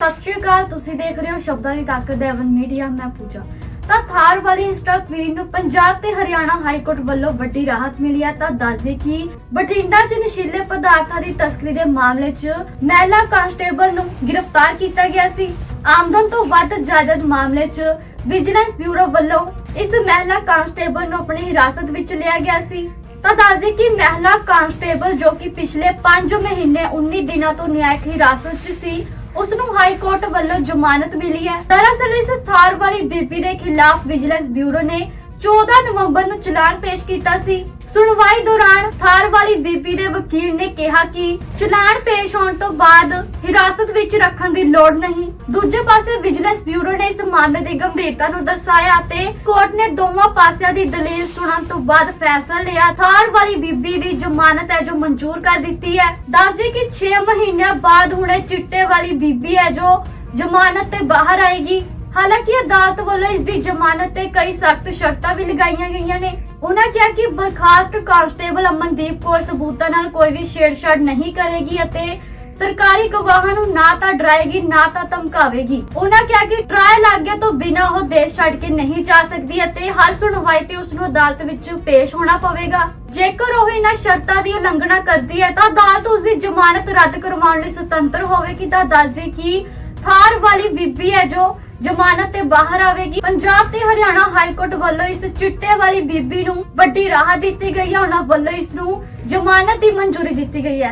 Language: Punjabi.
ਸਤਿ ਸ਼੍ਰੀ ਅਕਾਲ, ਤੁਸੀਂ ਦੇਖ ਰਹੇ ਹੋ ਸ਼ਬਦਾਂ ਦੀ ਤਾਕਤ ਦੇਵਨ ਮੀਡੀਆ, ਮੈਂ ਪੂਜਾ। ਤਾਂ ਥਾਰ ਵਾਲੀ ਇੰਸਟਾ ਕੁਈਨ ਨੂੰ ਪੰਜਾਬ ਤੇ ਹਰਿਆਣਾ ਹਾਈ ਕੋਰਟ ਵੱਲੋਂ ਵੱਡੀ ਰਾਹਤ ਮਿਲੀ ਹੈ, ਤਾਂ ਦੱਸਦੇ ਕਿ ਬਠਿੰਡਾ 'ਚ ਨਸ਼ੀਲੇ ਪਦਾਰਥਾਂ ਦੀ ਤਸਕਰੀ ਦੇ ਮਾਮਲੇ 'ਚ ਮਹਿਲਾ ਕਾਂਸਟੇਬਲ ਨੂੰ ਗ੍ਰਿਫਤਾਰ ਕੀਤਾ ਗਿਆ ਸੀ। ਆਮਦਨ ਤੋਂ ਵੱਧ ਜਾਇਦਾਦ ਮਾਮਲੇ 'ਚ ਵਿਜੀਲੈਂਸ ਬਿਊਰੋ ਵੱਲੋਂ ਇਸ ਮਹਿਲਾ ਕਾਂਸਟੇਬਲ ਨੂੰ ਆਪਣੀ ਹਿਰਾਸਤ ਵਿੱਚ ਲਿਆ ਗਿਆ ਸੀ। ਤਾਂ ਦੱਸਦੇ ਕਿ ਮਹਿਲਾ ਕਾਂਸਟੇਬਲ ਜੋ ਕਿ ਪਿਛਲੇ 5 ਮਹੀਨੇ 19 ਦਿਨਾਂ ਤੋਂ ਨਿਆਇਕ ਹਿਰਾਸਤ 'ਚ ਸੀ ਉਸ ਨੂੰ ਹਾਈ ਕੋਰਟ ਵੱਲੋਂ ਜ਼ਮਾਨਤ ਮਿਲੀ ਹੈ। ਦਰਅਸਲ ਇਸ ਥਾਰ ਵਾਲੀ ਬੀਬੀ ਦੇ ਖਿਲਾਫ ਵਿਜੀਲੈਂਸ ਬਿਊਰੋ ਨੇ 14 ਨਵੰਬਰ ਨੂੰ ਚਲਾਨ ਪੇਸ਼ ਕੀਤਾ ਸੀ। ਸੁਣਵਾਈ ਦੌਰਾਨ ਥਾਰ ਵਾਲੀ ਬੀਬੀ ਦੇ ਵਕੀਲ ਨੇ ਕਿਹਾ ਕਿ ਚਲਾਨ ਪੇਸ਼ ਹੋਣ ਤੋਂ ਬਾਅਦ ਹਿਰਾਸਤ ਵਿੱਚ ਰੱਖਣ ਦੀ ਲੋੜ ਨਹੀਂ। ਦੂਜੇ ਪਾਸੇ ਵਿਜੀਲੈਂਸ ਬਿਊਰੋ ਨੇ ਇਸ ਮਾਮਲੇ ਦੀ ਗੰਭੀਰਤਾ ਨੂੰ ਦਰਸਾਇਆ ਤੇ ਕੋਰਟ ਨੇ ਦੋਵਾਂ ਪਾਸਿਆਂ ਦੀ ਦਲੀਲ ਸੁਣਨ ਤੋਂ ਬਾਅਦ ਫੈਸਲਾ ਲਿਆ। ਥਾਰ ਵਾਲੀ ਬੀਬੀ ਦੀ ਜ਼ਮਾਨਤ ਹੈ ਜੋ ਮਨਜ਼ੂਰ ਕਰ ਦਿੱਤੀ ਹੈ। ਦੱਸਦੇ ਕਿ 6 ਮਹੀਨਿਆਂ ਬਾਅਦ ਹੁਣ ਇਹ ਚਿੱਟੇ ਵਾਲੀ ਬੀਬੀ ਹੈ ਜੋ ਜ਼ਮਾਨਤ ਤੇ ਬਾਹਰ ਆਏਗੀ। ਹਾਲਾਂਕਿ ਅਦਾਲਤ ਵੱਲੋਂ ਇਸ ਦੀ ਜ਼ਮਾਨਤ ਤੇ ਕਈ ਸਖਤ ਸ਼ਰਤਾਂ ਵੀ ਲਗਾਈਆਂ ਗਈਆਂ ਨੇ। ਉਹਨਾਂ ਕਿਹਾ ਕਿ ਬਰਖਾਸਤ ਕਾਂਸਟੇਬਲ ਅਮਨਦੀਪ ਕੌਰ ਸਬੂਤਾਂ ਨਾਲ ਕੋਈ ਵੀ ਛੇੜਛਾੜ ਨਹੀਂ ਕਰੇਗੀ ਅਤੇ ਸਰਕਾਰੀ ਗਵਾਹਾਂ ਨੂੰ ਨਾ ਤਾਂ ਡਰਾਏਗੀ, ਨਾ ਤਾਂ ਧਮਕਾਵੇਗੀ। ਉਹਨਾਂ ਕਿਹਾ ਕਿ ਟਰਾਇਲ ਆਗਿਆ ਤੋਂ ਬਿਨਾਂ ਉਹ ਦੇਸ਼ ਛੱਡ ਕੇ ਨਹੀਂ ਜਾ ਸਕਦੀ ਅਤੇ ਹਰ ਸੁਣਵਾਈ ਤੇ ਉਸ ਨੂੰ ਅਦਾਲਤ ਵਿੱਚ ਪੇਸ਼ ਹੋਣਾ ਪਵੇਗਾ। ਜੇਕਰ ਉਹ ਇਹਨਾਂ ਸ਼ਰਤਾਂ ਦੀ ਉਲੰਘਣਾ ਕਰਦੀ ਹੈ ਤਾਂ ਅਦਾਲਤ ਉਸ ਦੀ ਜ਼ਮਾਨਤ ਰੱਦ ਕਰਵਾਉਣ ਲਈ ਸੁਤੰਤਰ ਹੋਵੇਗੀ। ਤਾਂ ਦੱਸਦੇ ਕਿ ਥਾਰ ਵਾਲੀ ਬੀਬੀ ਹੈ ਜੋ ਜ਼ਮਾਨਤ ਤੇ ਬਾਹਰ ਆਵੇਗੀ। ਪੰਜਾਬ ਤੇ ਹਰਿਆਣਾ ਹਾਈ ਕੋਰਟ ਵੱਲੋਂ ਇਸ ਚਿੱਟੇ ਵਾਲੀ ਬੀਬੀ ਨੂੰ ਵੱਡੀ ਰਾਹਤ ਦਿੱਤੀ ਗਈ ਹੈ। ਉਹਨਾਂ ਵੱਲੋਂ ਇਸ ਨੂੰ ਜ਼ਮਾਨਤ ਦੀ ਮਨਜ਼ੂਰੀ ਦਿੱਤੀ ਗਈ ਹੈ।